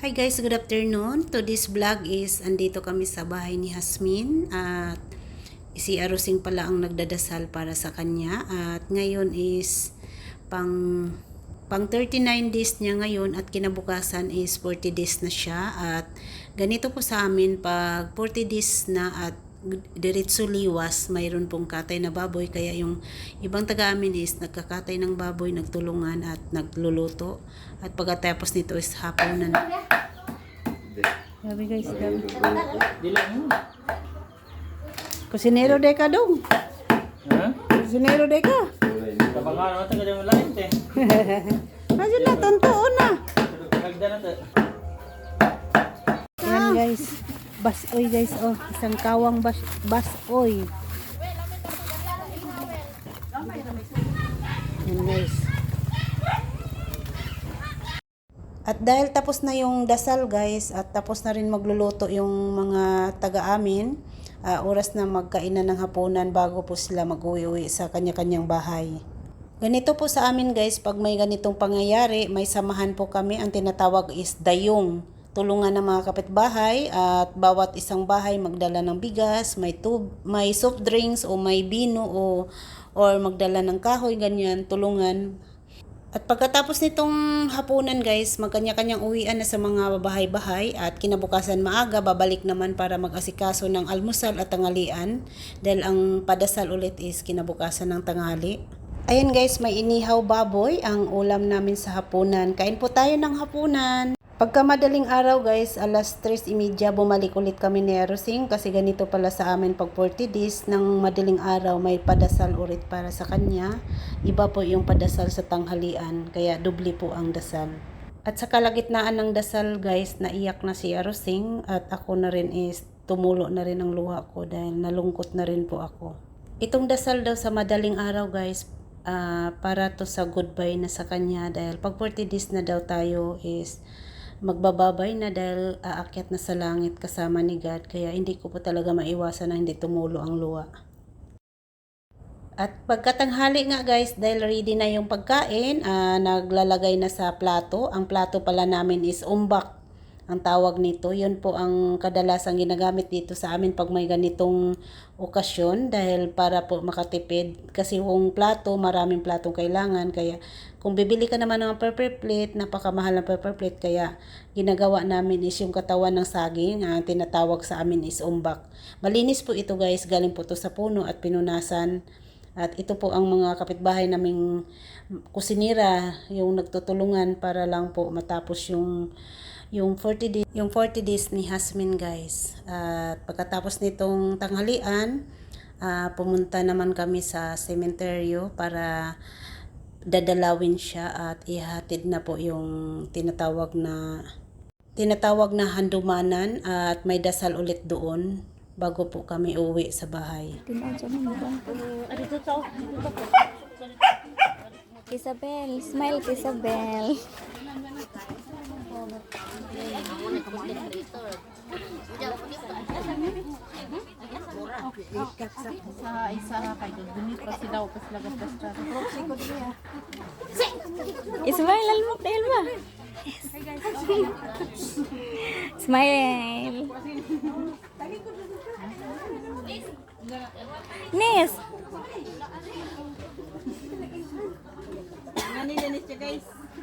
Hi guys, good afternoon. Today's vlog is andito kami sa bahay ni Hasmin at si Arusing pala ang nagdadasal para sa kanya at ngayon is pang pang 39 days niya ngayon at kinabukasan is 40 days na siya at ganito po sa amin pag 40 days na at diretso liwas, mayroon pong katay na baboy kaya yung ibang taga amin is nagkakatay ng baboy, nagtulungan at nagluluto at pagkatapos nito is hapunan. Grabe guys, grabe. Dila mo. Kusinero de ka dong. Ha? Kusinero de ka. Kabangan mo taga mo lain te. Kasi na, tonto na. Kagda na to. Yan guys. Basoy guys, oh. Isang kawang bas basoy. Yan guys. At dahil tapos na yung dasal guys, at tapos na rin magluluto yung mga taga amin, ah, oras na magkainan ng hapunan bago po sila mag-uwi sa kanya-kanyang bahay. Ganito po sa amin guys, pag may ganitong pangyayari, may samahan po kami. Ang tinatawag is dayong. Tulungan ng mga kapitbahay at bawat isang bahay magdala ng bigas, may tub, may soft drinks o may bino o or magdala ng kahoy ganyan, tulungan. At pagkatapos nitong hapunan guys, magkanya-kanyang uwian na sa mga bahay-bahay at kinabukasan maaga babalik naman para mag-asikaso ng almusal at tanghalian dahil ang padasal ulit is kinabukasan ng tanghali. Ayan guys, may inihaw baboy ang ulam namin sa hapunan. Kain po tayo ng hapunan. Pagka madaling araw guys, alas 3.30 bumalik ulit kami ni Erosing kasi ganito pala sa amin pag 40 days ng madaling araw may padasal ulit para sa kanya. Iba po yung padasal sa tanghalian kaya dubli po ang dasal. At sa kalagitnaan ng dasal guys, naiyak na si Erosing at ako na rin is tumulo na rin ang luha ko dahil nalungkot na rin po ako. Itong dasal daw sa madaling araw guys, ah, para to sa goodbye na sa kanya dahil pag 40 days na daw tayo is magbababay na dahil aakyat na sa langit kasama ni God kaya hindi ko po talaga maiwasan na hindi tumulo ang luha. At pagkatanghali nga guys, dahil ready na yung pagkain, ah, naglalagay na sa plato. Ang plato pala namin is umbak ang tawag nito. Yun po ang kadalasang ginagamit dito sa amin pag may ganitong okasyon dahil para po makatipid. Kasi yung plato, maraming platong kailangan. Kaya kung bibili ka naman ng paper plate, napakamahal ng paper plate. Kaya ginagawa namin is yung katawan ng saging, ang tinatawag sa amin is umbak. Malinis po ito guys, galing po to sa puno at pinunasan. At ito po ang mga kapitbahay naming kusinira, yung nagtutulungan para lang po matapos yung yung 40 days, yung 40 days ni Hasmin guys. At pagkatapos nitong tanghalian, ah, pumunta naman kami sa sementeryo para dadalawin siya at ihatid na po yung tinatawag na tinatawag na handumanan at may dasal ulit doon bago po kami uwi sa bahay. Isabel, smile Isabel. Sa isa kay dunit pa si daw pas lagat basta. Ismail, almok dahil ba? Smile. Nes. Ngani dinis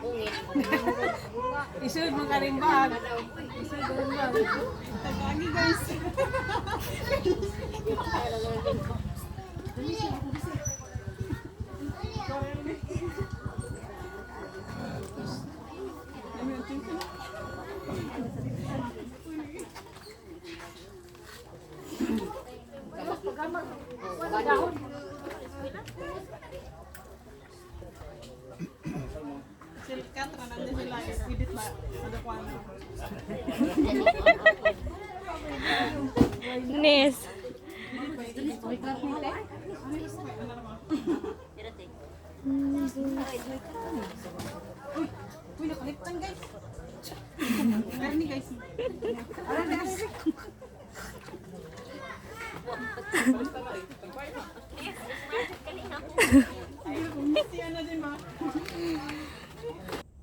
puungin, Nes. Isud mo karing bag. Isud mo bag. Tagani guys. Karnite. Uy, nakaliptan guys. Karni guys. Ara na, ara na.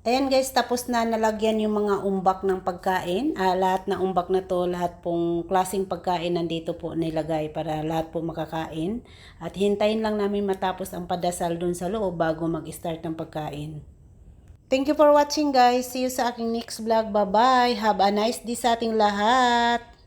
Ayan guys, tapos na nalagyan yung mga umbak ng pagkain. Ah, lahat na umbak na to, lahat pong klaseng pagkain nandito po nilagay para lahat po makakain. At hintayin lang namin matapos ang padasal dun sa loob bago mag-start ng pagkain. Thank you for watching guys. See you sa aking next vlog. Bye-bye. Have a nice day sa ating lahat.